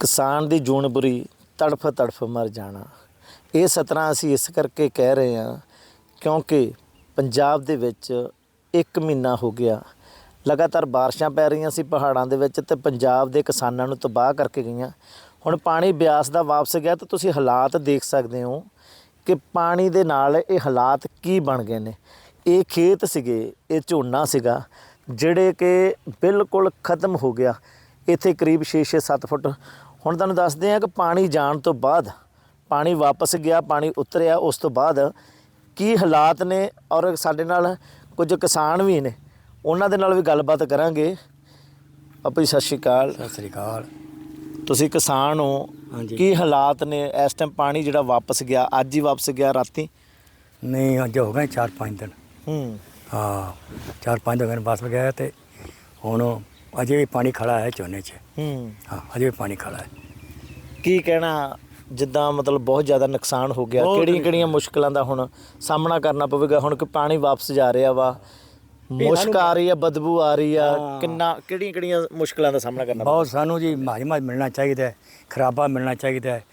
ਕਿਸਾਨ ਦੀ ਜੂਨ ਬੁਰੀ ਤੜਫ ਤੜਫ ਮਰ ਜਾਣਾ। ਇਹ ਸਤਰਾਂ ਅਸੀਂ ਇਸ ਕਰਕੇ ਕਹਿ ਰਹੇ ਹਾਂ ਕਿਉਂਕਿ ਪੰਜਾਬ ਦੇ ਵਿੱਚ 1 ਮਹੀਨਾ ਹੋ ਗਿਆ। ਲਗਾਤਾਰ ਬਾਰਿਸ਼ਾਂ ਪੈ ਰਹੀਆਂ ਸੀ ਪਹਾੜਾਂ ਦੇ ਵਿੱਚ ਤੇ ਪੰਜਾਬ ਦੇ ਕਿਸਾਨਾਂ ਨੂੰ ਤਬਾਹ ਕਰਕੇ ਗਈਆਂ। ਹੁਣ ਪਾਣੀ ਬਿਆਸ ਦਾ ਵਾਪਸ ਗਿਆ ਤਾਂ ਤੁਸੀਂ ਹਾਲਾਤ ਦੇਖ ਸਕਦੇ ਹੋ ਕਿ ਪਾਣੀ ਦੇ ਨਾਲ ਇਹ ਹਾਲਾਤ ਕੀ ਬਣ ਗਏ ਨੇ। ਇਹ ਖੇਤ ਸੀਗੇ, ਇਹ ਝੋਨਾ ਸੀਗਾ, ਜਿਹੜੇ ਕਿ ਬਿਲਕੁਲ ਖਤਮ ਹੋ ਗਿਆ। ਇੱਥੇ ਕਰੀਬ 6-6 7 ਫੁੱਟ ਹੁਣ ਤੁਹਾਨੂੰ ਦੱਸਦੇ ਹਾਂ ਕਿ ਪਾਣੀ ਜਾਣ ਤੋਂ ਬਾਅਦ ਪਾਣੀ ਵਾਪਸ ਗਿਆ ਪਾਣੀ ਉਤਰਿਆ ਉਸ ਤੋਂ ਬਾਅਦ ਕੀ ਹਾਲਾਤ ਨੇ ਔਰ ਸਾਡੇ ਨਾਲ ਕੁਝ ਕਿਸਾਨ ਵੀ ਨੇ ਉਹਨਾਂ ਦੇ ਨਾਲ ਵੀ ਗੱਲਬਾਤ ਕਰਾਂਗੇ। ਆਪਣੀ ਸਤਿ ਸ਼੍ਰੀ ਅਕਾਲ। ਸਤਿ ਸ੍ਰੀ ਅਕਾਲ। ਤੁਸੀਂ ਕਿਸਾਨ ਹੋ ਹਾਂਜੀ। ਕੀ ਹਾਲਾਤ ਨੇ? ਇਸ ਟਾਈਮ ਪਾਣੀ ਜਿਹੜਾ ਵਾਪਸ ਗਿਆ ਅੱਜ ਹੀ ਵਾਪਸ ਗਿਆ ਰਾਤੀ? ਨਹੀਂ ਅੱਜ ਹੋ ਗਏ 4-5 ਦਿਨ। ਹੂੰ। ਹਾਂ 4-5 ਦਿਨ ਬਸ ਗਿਆ ਤੇ ਹੁਣ ਅਜੇ ਵੀ ਪਾਣੀ ਖੜਾ ਹੈ ਝੋਨੇ 'ਚ। ਹੂੰ। ਅਜੇ ਵੀ ਪਾਣੀ ਖੜਾ ਹੈ। ਕੀ ਕਹਿਣਾ ਜਿੱਦਾਂ ਮਤਲਬ ਬਹੁਤ ਜ਼ਿਆਦਾ ਨੁਕਸਾਨ ਹੋ ਗਿਆ ਬਹੁਤ ਕਿਹੜੀਆਂ ਕਿਹੜੀਆਂ ਮੁਸ਼ਕਲਾਂ ਦਾ ਹੁਣ ਸਾਹਮਣਾ ਕਰਨਾ ਪਵੇਗਾ? ਹੁਣ ਕਿ ਪਾਣੀ ਵਾਪਸ ਜਾ ਰਿਹਾ ਵਾ ਮੁਸ਼ਕ ਆ ਰਹੀ ਆ ਬਦਬੂ ਆ ਰਹੀ ਆ। ਕਿੰਨਾ ਕਿਹੜੀਆਂ ਕਿਹੜੀਆਂ ਮੁਸ਼ਕਲਾਂ ਦਾ ਸਾਹਮਣਾ ਕਰਨਾ ਬਹੁਤ ਸਾਨੂੰ ਜੀ ਮਾਜਮਾ ਮਿਲਣਾ ਚਾਹੀਦਾ ਹੈ ਖਰਾਬਾ ਮਿਲਣਾ ਚਾਹੀਦਾ ਹੈ।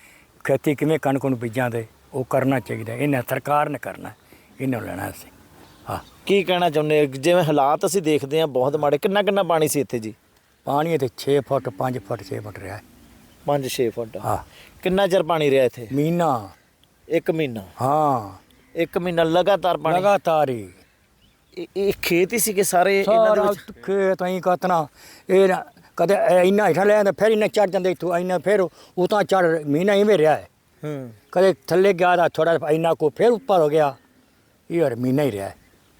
ਖੇਤੀ ਕਿਵੇਂ ਕਣਕ ਨੂੰ ਬੀਜਾਂ ਦੇ ਉਹ ਕਰਨਾ ਚਾਹੀਦਾ ਹੈ। ਇਹਨਾਂ ਸਰਕਾਰ ਨੇ ਕਰਨਾ ਹੈ, ਇਹਨਾਂ ਨੂੰ ਲੈਣਾ ਅਸੀਂ। ਹਾਂ। ਕੀ ਕਹਿਣਾ ਚਾਹੁੰਦੇ ਹੋ? ਜਿਵੇਂ ਹਾਲਾਤ ਅਸੀਂ ਦੇਖਦੇ ਹਾਂ ਬਹੁਤ ਮਾੜੇ। ਕਿੰਨਾ ਕਿੰਨਾ ਪਾਣੀ ਸੀ ਇੱਥੇ ਜੀ? ਪਾਣੀ ਇੱਥੇ 6 ਫੁੱਟ 5 ਫੁੱਟ 6 ਫੁੱਟ ਰਿਹਾ। ਹੈ 5-6 ਫੁੱਟ। ਹਾਂ। ਕਿੰਨਾ ਚਿਰ ਪਾਣੀ ਰਿਹਾ ਇੱਥੇ? ਮੀਨਾ ਇੱਕ ਮਹੀਨਾ? ਹਾਂ। ਇੱਕ ਮਹੀਨਾ ਲਗਾਤਾਰ ਪਾਣੀ? ਲਗਾਤਾਰ ਹੀ। ਇਹ- ਇਹ ਖੇਤ ਹੀ ਸੀਗੇ ਸਾਰੇ ਇਹਨਾਂ ਦੇ ਸਾਰਾ ਵਿੱਚ? ਖੇਤ ਐਂ ਕਤਨਾ ਇਹ ਨਾ- ਕਦੇ ਇਹ ਇੰਨਾ ਹੇਠਾਂ ਲੈ ਆਂਦਾ ਫਿਰ ਇੰਨਾ ਚੜ ਜਾਂਦੇ ਇੱਥੋਂ ਇੰਨਾ ਫਿਰ ਉਤਾਂ ਚੜ ਮਹੀਨਾ ਇਵੇਂ ਰਿਹਾ ਹੈ। ਹੂੰ। ਕਦੇ ਥੱਲੇ ਗਿਆ ਦਾ ਥੋੜਾ ਇੰਨਾ ਕੋ ਫਿਰ ਉੱਪਰ ਹੋ ਗਿਆ। ਇਹ ਹਰ ਮਹੀਨਾ ਹੀ ਰਿਹਾ। ਹੈ।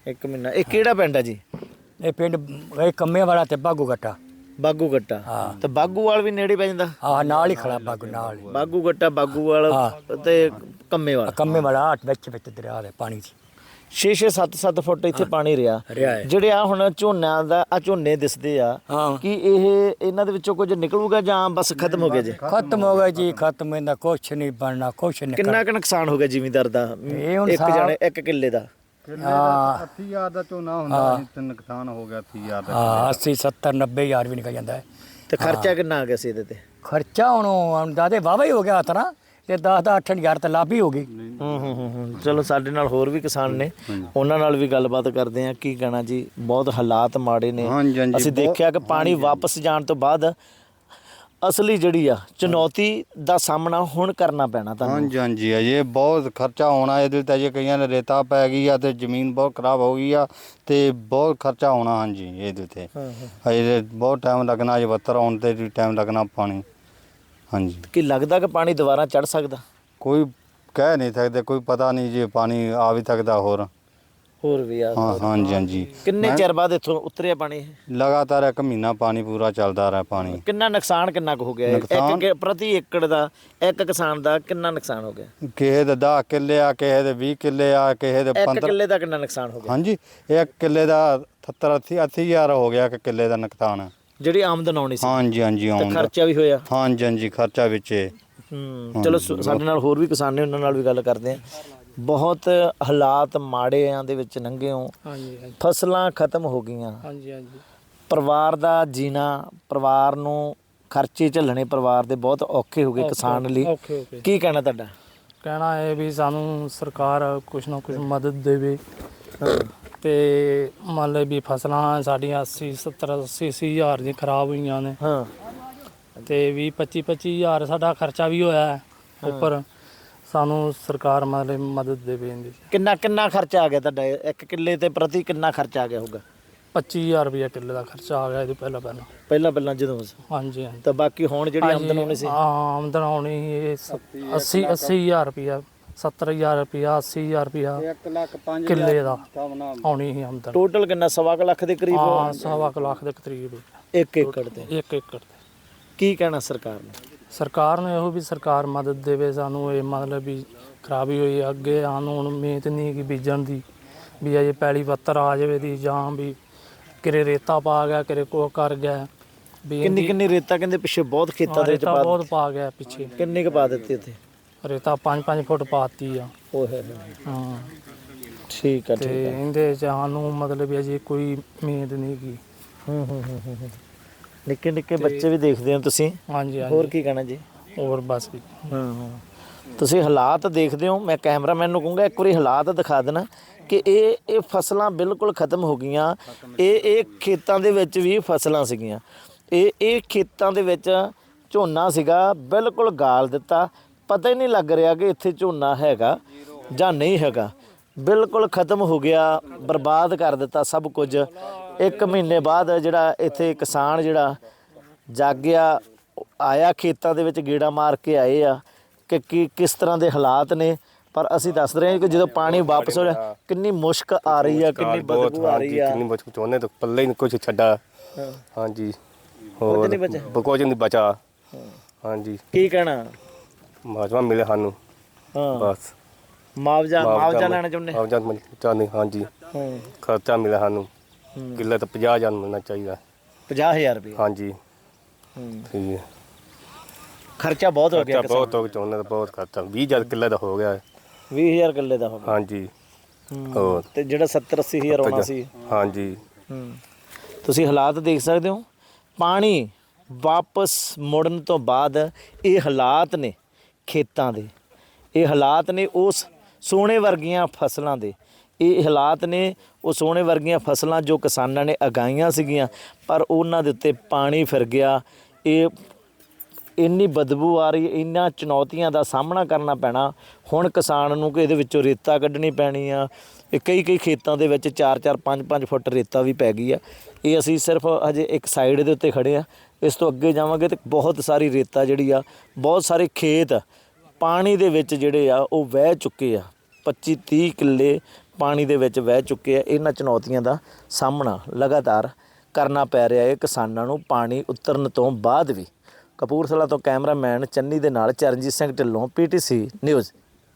ਇੱਕ ਮਹੀਨਾ। ਇਹ ਕਿਹੜਾ ਪਿੰਡ ਆ ਜੀ? ਇਹ ਪਿੰਡ ਇਹ ਕੰਮੇ ਵਾਲਾ ਤੇ ਬਾਗੂ ਗੱਟਾ। ਬਾਗੂ ਗੱਟਾ। ਹਾਂ। ਤੇ ਬਾਗੂਵਾਲ ਵੀ ਨੇੜੇ ਪੈ ਜਾਂਦਾ? ਆ ਨਾਲ ਹੀ ਖੜਾ ਬਾਗੂ ਨਾਲ ਹੀ। ਬਾਗੂ ਗੱਟਾ ਬਾਗੂਵਾਲ ਹਾਂ। ਤੇ ਕੰਮੇ ਵਾਲਾ। ਕੰਮੇ ਵਾਲਾ ਹੱਥ ਵਿੱਚ ਵਿੱਚ ਦਰਿਆ ਦੇ ਪਾਣੀ 'ਚ। 6-6 7-7 ਫੁੱਟ ਇੱਥੇ ਪਾਣੀ ਰਿਹਾ। ਰਿਹਾ ਹੈ। ਜਿਹੜੇ ਆ ਹੁਣ ਝੋਨਿਆਂ ਦਾ ਆ ਝੋਨੇ ਦਿਸਦੇ ਆ ਹਾਂ। ਕਿ ਇਹ ਇਹਨਾਂ ਦੇ ਵਿੱਚੋਂ ਕੁਝ ਨਿਕਲੂਗਾ ਜਾਂ ਬਸ ਖਤਮ ਹੋ ਗਿਆ ਜੀ? ਖਤਮ ਹੋ ਗਿਆ ਜੀ ਖਤਮ। ਇਹਦਾ ਕੁਛ ਨਹੀਂ ਬਣਨਾ ਕੁਛ ਨਹੀਂ ਕਿੰਨਾ ਕੁ ਨੁਕਸਾਨ ਹੋ ਗਿਆ ਜ਼ਿਮੀਂਦਾਰ ਦਾ? ਇਹ ਹੁਣ ਇੱਕ ਜਾਣੇ ਇੱਕ ਕਿੱਲੇ ਦਾ। ਹਾਂ। 80000 ਦਾ ਝੋਨਾ ਹੁੰਦਾ ਸੀ ਤੇ ਨੁਕਸਾਨ ਹੋ ਗਿਆ 80000 ਦਾ। ਹਾਂ 80 70 90 ਹਜ਼ਾਰ ਵੀ ਨਿਕਲ ਜਾਂਦਾ ਹੈ। ਤੇ ਖਰਚਾ ਕਿੰਨਾ ਆ ਗਿਆ ਸੀ ਇਹਦੇ ਤੇ? ਖਰਚਾ ਹੁਣ ਅੰਦਾਜ਼ੇ ਵਾਵਾ ਹੀ ਹੋ ਗਿਆ ਤਰਾ ਤੇ 10 ਦਾ 8000 ਤਾਂ ਲਾਭ ਹੀ ਹੋ ਗਈ ਹੂੰ ਹੂੰ ਹੂੰ ਹੂੰ। ਚਲੋ ਸਾਡੇ ਨਾਲ ਹੋਰ ਵੀ ਕਿਸਾਨ ਨੇ। ਉਹਨਾਂ ਨਾਲ ਵੀ ਗੱਲਬਾਤ ਕਰਦੇ ਆ ਕੀ ਕਹਿਣਾ ਜੀ? ਬਹੁਤ ਹਾਲਾਤ ਮਾੜੇ ਨੇ। ਹਾਂਜੀ, ਹਾਂਜੀ, ਅਸੀਂ ਦੇਖਿਆ ਕਿ ਪਾਣੀ ਵਾਪਸ ਜਾਣ ਤੋਂ ਬਾਅਦ ਅਸਲੀ ਜਿਹੜੀ ਆ ਚੁਣੌਤੀ ਦਾ ਸਾਹਮਣਾ ਹੁਣ ਕਰਨਾ ਪੈਣਾ ਤੁਹਾਨੂੰ। ਹਾਂਜੀ ਹਾਂਜੀ ਅਜੇ ਬਹੁਤ ਖਰਚਾ ਹੋਣਾ ਇਹਦੇ ਤੇ ਅਜੇ ਕਈਆਂ ਨੇ ਰੇਤਾ ਪੈ ਗਈ ਆ ਤੇ ਜ਼ਮੀਨ ਬਹੁਤ ਖਰਾਬ ਹੋ ਗਈ ਆ ਤੇ ਬਹੁਤ ਖਰਚਾ ਹੋਣਾ ਹਾਂਜੀ ਇਹਦੇ ਤੇ। ਹਾਂ, ਹਾਂ। ਅਜੇ ਬਹੁਤ ਟਾਈਮ ਲੱਗਣਾ ਅਜੇ ਬੱਤਰ ਆਉਣ ਤੇ ਵੀ ਟਾਈਮ ਲੱਗਣਾ ਪਾਣੀ। ਹਾਂਜੀ। ਕੀ ਲੱਗਦਾ ਕਿ ਪਾਣੀ ਦੁਬਾਰਾ ਚੜ ਸਕਦਾ? ਕੋਈ ਕਹਿ ਨਹੀਂ ਸਕਦੇ ਕੋਈ ਪਤਾ ਨਹੀਂ ਜੇ ਪਾਣੀ ਆ ਵੀ ਸਕਦਾ ਹੋਰ। ਹੋਰ ਵੀ ਆ। ਹਾਂ ਹਾਂਜੀ ਹਾਂਜੀ। ਕਿੰਨੇ ਚਿਰ ਬਾਅਦ ਇੱਥੋਂ ਉਤਰਿਆ ਪਾਣੀ ਇਹ? ਲਗਾਤਾਰ ਇੱਕ ਮਹੀਨਾ ਪਾਣੀ ਪੂਰਾ ਚੱਲਦਾ ਰਿਹਾ ਪਾਣੀ। ਕਿੰਨਾ ਨੁਕਸਾਨ ਕਿੰਨਾ ਕੁ ਹੋ ਗਿਆ ਇੱਕ ਨੁਕਸਾਨ? ਕਿ- ਪ੍ਰਤੀ ਏਕੜ ਦਾ ਇੱਕ ਕਿਸਾਨ ਦਾ ਕਿੰਨਾ ਨੁਕਸਾਨ ਹੋ ਗਿਆ? ਕਿਸੇ ਦੇ 10 ਕਿੱਲੇ ਆ ਕਿਸੇ ਦੇ 20 ਕਿੱਲੇ ਆ ਕਿਸੇ ਦੇ ਇੱਕ 15 ਕਿੱਲੇ ਦਾ ਕਿੰਨਾ ਨੁਕਸਾਨ ਹੋ ਗਿਆ? ਹਾਂਜੀ ਇੱਕ ਕਿੱਲੇ ਦਾ 70 80 80000 ਹੋ ਗਿਆ ਕਿ ਕਿੱਲੇ ਦਾ ਨੁਕਸਾਨ। ਜਿਹੜੀ ਆਮਦਨ ਆਉਣੀ ਸੀ। ਹਾਂਜੀ ਹਾਂਜੀ ਤੇ ਆਉਂਦਾ। ਖਰਚਾ ਵੀ ਹੋਇਆ। ਹਾਂਜੀ ਹਾਂਜੀ ਖਰਚਾ ਵਿੱਚ ਹੈ। ਹੂੰ ਚਲੋ ਸ- ਸਾਡੇ ਨਾਲ ਹੋਰ ਵੀ ਕਿਸਾਨ ਨੇ ਉਹਨਾਂ ਨਾਲ ਵੀ ਗੱਲ ਕਰਦੇ ਆ ਬਹੁਤ ਹਾਲਾਤ ਮਾੜੇ ਆਂ ਦੇ ਵਿੱਚ ਲੰਘੇ ਹੋ। ਹਾਂਜੀ ਹਾਂਜੀ। ਫਸਲਾਂ ਖਤਮ ਹੋ ਗਈਆਂ। ਹਾਂਜੀ ਹਾਂਜੀ। ਪਰਿਵਾਰ ਦਾ ਜੀਣਾ ਪਰਿਵਾਰ ਨੂੰ ਖਰਚੇ ਝੱਲਣੇ ਪਰਿਵਾਰ ਦੇ ਬਹੁਤ ਔਖੇ ਹੋ ਗਏ ਕਿਸਾਨ ਲਈ। ਓਕੇ ਓਕੇ ਕੀ ਕਹਿਣਾ ਤੁਹਾਡਾ? ਕਹਿਣਾ ਹੈ ਵੀ ਸਾਨੂੰ ਸਰਕਾਰ ਕੁਛ ਨਾ ਕੁਛ ਮਦਦ ਦੇਵੇ। ਤੇ ਮੰਨ ਲਓ ਵੀ ਫਸਲਾਂ ਸਾਡੀਆਂ 80 70 80 80 ਹਜ਼ਾਰ ਦੀਆਂ ਖਰਾਬ ਹੋਈਆਂ ਨੇ। ਹਾਂ। ਤੇ 20 25 25 ਹਜ਼ਾਰ ਸਾਡਾ ਖਰਚਾ ਵੀ ਹੋਇਆ ਹੈ। ਉੱਪਰ। ਸਾਨੂੰ ਸਰਕਾਰ ਮਤਲਬ ਮਦਦ ਦੇਵੇ ਇਹਦੀ। ਕਿੰਨਾ ਕਿੰਨਾ ਖਰਚਾ ਆ ਗਿਆ ਤੁਹਾਡਾ? ਇੱਕ ਕਿੱਲੇ ਤੇ ਪ੍ਰਤੀ ਕਿੰਨਾ ਖਰਚਾ ਆ ਗਿਆ ਹੋਊਗਾ? 25000 ਰੁਪਏ ਕਿੱਲੇ ਦਾ ਖਰਚਾ ਆ ਗਿਆ ਇਹਦੇ ਪਹਿਲਾਂ ਪਹਿਲਾਂ। ਪਹਿਲਾਂ ਪਹਿਲਾਂ ਜਦੋਂ ਹਾਂਜੀ ਹਾਂਜੀ। ਤਾਂ ਬਾਕੀ ਹੁਣ ਜਿਹੜੀ ਆਮਦਨ ਹੋਣੀ ਸੀ? ਹਾਂ, ਆਮਦਨ ਆਉਣੀ ਸੀ ਇਹ 80 80000 ਰੁਪਇਆ। 70000 ਰੁਪਇਆ 80000 ਰੁਪਇਆ 1 ਲੱਖ 5 ਕਿੱਲੇ ਦਾ ਆਉਣੀ ਸੀ ਆਮਦਨ। ਟੋਟਲ ਕਿੰਨਾ? ਸਵਾ ਕੁ ਲੱਖ ਦੇ ਕਰੀਬ ਹਾਂ ਸਵਾ ਕੁ ਲੱਖ ਦੇ ਕਰੀਬ। ਇੱਕ ਏਕੜ ਤੇ। ਇੱਕ ਏਕੜ ਤੇ। ਕੀ ਕਹਿਣਾ ਸਰਕਾਰ ਨੂੰ? ਸਰਕਾਰ ਨੂੰ ਇਹੋ ਵੀ ਸਰਕਾਰ ਮਦਦ ਦੇਵੇ ਸਾਨੂੰ ਇਹ ਮਤਲਬ ਵੀ ਖਰਾਬੀ ਹੋਈ ਹੈ। ਅੱਗੇ ਸਾਨੂੰ ਹੁਣ ਮਿਹਨਤ ਨਹੀਂ ਕਿ ਬੀਜਣ ਦੀ ਵੀ ਅਜੇ ਪੈਲੀ ਪੱਤਰ ਆ ਜਾਵੇ ਦੀ ਜਾਂ ਵੀ ਕਿਰੇ ਰੇਤਾ ਪਾ ਗਿਆ ਕਿਰੇ ਕੋ ਕਰ ਗਿਆ ਵੀ ਕਿੰਨੀ ਕਿੰਨੀ ਰੇਤਾ ਕਹਿੰਦੇ ਪਿੱਛੇ ਬਹੁਤ ਖੇਤਾਂ ਦੇ ਵਿੱਚ ਰੇਤਾ ਪਾ ਬਹੁਤ ਪਾ ਗਿਆ ਪਿੱਛੇ। ਕਿੰਨੀ ਕੁ ਪਾ ਦਿੱਤੀ ਉੱਥੇ ਰੇਤਾ 5-5 ਫੁੱਟ ਪਾਤੀ ਆ। ਓਏ ਹੋਏ ਹੋਏ। ਹਾਂ। ਠੀਕ ਆ ਤੇ ਠੀਕ ਆ। ਇਹਦੇ ਚ ਸਾਨੂੰ ਮਤਲਬ ਵੀ ਅਜੇ ਕੋਈ ਮਿਹਨਤ ਨਹੀਂ ਕੀ ਹੂੰ ਹੂੰ ਹੂੰ ਹੂੰ, ਹੂੰ। ਨਿੱਕੇ ਨਿੱਕੇ ਬੱਚੇ ਵੀ ਦੇਖਦੇ ਹੋ ਤੁਸੀਂ? ਹਾਂਜੀ ਹੋਰ ਹਾਂਜੀ ਕੀ ਕਹਿਣਾ ਜੀ? ਹੋਰ ਬਸ ਜੀ। ਹਾਂ ਹਾਂ। ਤੁਸੀਂ ਹਾਲਾਤ ਦੇਖਦੇ ਹੋ ਮੈਂ ਕੈਮਰਾਮੈਨ ਨੂੰ ਕਹੂੰਗਾ ਇੱਕ ਵਾਰੀ ਹਾਲਾਤ ਦਿਖਾ ਦੇਣਾ ਕਿ ਇਹ ਇਹ ਫਸਲਾਂ ਬਿਲਕੁਲ ਖਤਮ ਹੋ ਗਈਆਂ। ਇਹ ਇਹ ਖੇਤਾਂ ਦੇ ਵਿੱਚ ਵੀ ਫਸਲਾਂ ਸੀਗੀਆਂ। ਇਹ ਇਹ ਖੇਤਾਂ ਦੇ ਵਿੱਚ ਝੋਨਾ ਸੀਗਾ ਬਿਲਕੁਲ ਗਾਲ ਦਿੱਤਾ। ਪਤਾ ਹੀ ਨਹੀਂ ਲੱਗ ਰਿਹਾ ਕਿ ਇੱਥੇ ਝੋਨਾ ਹੈਗਾ ਜਾਂ ਨਹੀਂ ਹੈਗਾ। ਬਿਲਕੁਲ ਖਤਮ ਹੋ ਗਿਆ ਬਰਬਾਦ ਕਰ ਦਿੱਤਾ ਸਭ ਕੁਝ। ਇੱਕ ਮਹੀਨੇ ਬਾਅਦ ਜਿਹੜਾ ਇੱਥੇ ਕਿਸਾਨ ਜਿਹੜਾ ਜਾਗਿਆ ਆਇਆ ਖੇਤਾਂ ਦੇ ਵਿੱਚ ਗੇੜਾ ਮਾਰ ਕੇ ਆਏ ਆ ਕਿ ਕੀ ਕਿਸ ਤਰ੍ਹਾਂ ਦੇ ਹਾਲਾਤ ਨੇ। ਪਰ ਅਸੀਂ ਦੱਸ ਰਹੇ ਹਾਂ ਕਿ ਜਦੋਂ ਪਾਣੀ ਵਾਪਸ ਹੋ ਰਿਹਾ ਕਿੰਨੀ ਮੁਸ਼ਕ ਆ ਰਹੀ ਆ ਕਿੰਨੀ ਬਦਬੂ ਆ ਰਹੀ ਆ। ਕਿੰਨੀ ਮੁਸ਼ਕ ਚਾਹੁੰਦੇ ਤਾਂ ਪੱਲੇ ਨਹੀਂ ਕੁਝ ਛੱਡਾ। ਹਾਂਜੀ? ਬ- ਕੁਝ ਨਹੀਂ ਬਚਾ ਹਾਂਜੀ। ਕੀ ਕਹਿਣਾ? ਮਾਜਵਾ ਮਿਲੇ ਸਾਨੂੰ। ਹਾਂ। ਬਸ। ਮੁਆਵਜ਼ਾ ਮੁਆਵਜ਼ਾ ਮਿਲ- ਲੈਣਾ ਚਾਹੁੰਦੇ? ਮੁਆਵਜ਼ਾ ਮਿਲ- ਚਾਹੁੰਦੇ ਹਾਂਜੀ। ਖਰਚਾ ਮਿਲਿਆ ਸਾਨੂੰ। ਕਿੱਲੇ ਤਾਂ 50000 ਮਿਲਣਾ ਚਾਹੀਦਾ। 50000 ਰੁਪਏ? ਹਾਂਜੀ। ਹੂੰ। ਠੀਕ ਹੈ। ਖਰਚਾ ਬਹੁਤ ਹੋ ਗਿਆ ਖਰਚਾ ਬਹੁਤ ਹੋ ਗਿਆ ਚਾਹੁੰਦੇ ਤਾਂ ਬਹੁਤ ਖਰਚਾ। 20000 ਕਿੱਲੇ ਦਾ ਹੋ ਗਿਆ। ਹੈ। 20000 ਕਿੱਲੇ ਦਾ ਹੋ ਗਿਆ। ਹਾਂਜੀ। ਹੂੰ। ਹੋਰ? ਤੇ ਜਿਹੜਾ 70 80000 ਆਉਣਾ ਸੀ। ਹਾਂਜੀ। ਹੂੰ। ਤੁਸੀਂ ਹਾਲਾਤ ਦੇਖ ਸਕਦੇ ਹੋ। ਪਾਣੀ ਵਾਪਸ ਮੁੜਨ ਤੋਂ ਬਾਅਦ ਇਹ ਹਾਲਾਤ ਨੇ ਖੇਤਾਂ ਦੇ। ਇਹ ਹਾਲਾਤ ਨੇ ਉਸ ਸੋਨੇ ਵਰਗੀਆਂ ਫਸਲਾਂ ਦੇ। ਇਹ ਹਾਲਾਤ ਨੇ, ਉਹ ਸੋਹਣੇ ਵਰਗੀਆਂ ਫਸਲਾਂ ਜੋ ਕਿਸਾਨਾਂ ਨੇ ਅਗਾਈਆਂ ਸੀਗੀਆਂ, ਪਰ ਉਹਨਾਂ ਦੇ ਉੱਤੇ ਪਾਣੀ ਫਿਰ ਗਿਆ। ਇਹ ਇੰਨੀ ਬਦਬੂ ਆ ਰਹੀ, ਇੰਨਾ ਚੁਣੌਤੀਆਂ ਦਾ ਸਾਹਮਣਾ ਕਰਨਾ ਪੈਣਾ। ਹੁਣ ਕਿਸਾਨ ਨੂੰ ਕਿ ਇਹਦੇ ਵਿੱਚੋਂ ਰੇਤਾ ਕੱਢਣੀ ਪੈਣੀ ਆ। ਇਹ ਕਈ ਕਈ ਖੇਤਾਂ ਦੇ ਵਿੱਚ 4-4 5-5 ਫੁੱਟ ਰੇਤਾ ਵੀ ਪੈ ਗਈ ਆ। ਇਹ ਅਸੀਂ ਸਿਰਫ ਹਜੇ ਇੱਕ ਸਾਈਡ ਦੇ ਉੱਤੇ ਖੜੇ ਆ। ਇਸ ਤੋਂ ਅੱਗੇ ਜਾਵਾਂਗੇ ਤੇ ਬਹੁਤ ਸਾਰੀ ਰੇਤਾ ਜਿਹੜੀ ਆ, ਬਹੁਤ ਸਾਰੇ ਖੇਤ ਪਾਣੀ ਦੇ ਵਿੱਚ ਜਿਹੜੇ ਆ, ਉਹ ਵਹਿ ਚੁੱਕੇ ਆ। 25-30 ਕਿੱਲੇ ਪਾਣੀ ਦੇ ਵਿੱਚ ਵਹਿ ਚੁੱਕੇ ਆ, ਇਹਨਾਂ ਚੁਣੌਤੀਆਂ ਦਾ ਸਾਹਮਣਾ ਲਗਾਤਾਰ ਕਰਨਾ ਪੈ ਰਿਹਾ ਹੈ। ਕਿਸਾਨਾਂ ਨੂੰ ਪਾਣੀ ਉਤਰਨ ਤੋਂ ਬਾਅਦ ਵੀ ਕਪੂਰਥਲਾ ਤੋਂ ਕੈਮਰਾਮੈਨ ਚੰਨੀ ਦੇ ਨਾਲ ਚਰਨਜੀਤ ਸਿੰਘ ਢਿੱਲੋਂ, ਪੀਟੀਸੀ ਨਿਊਜ਼।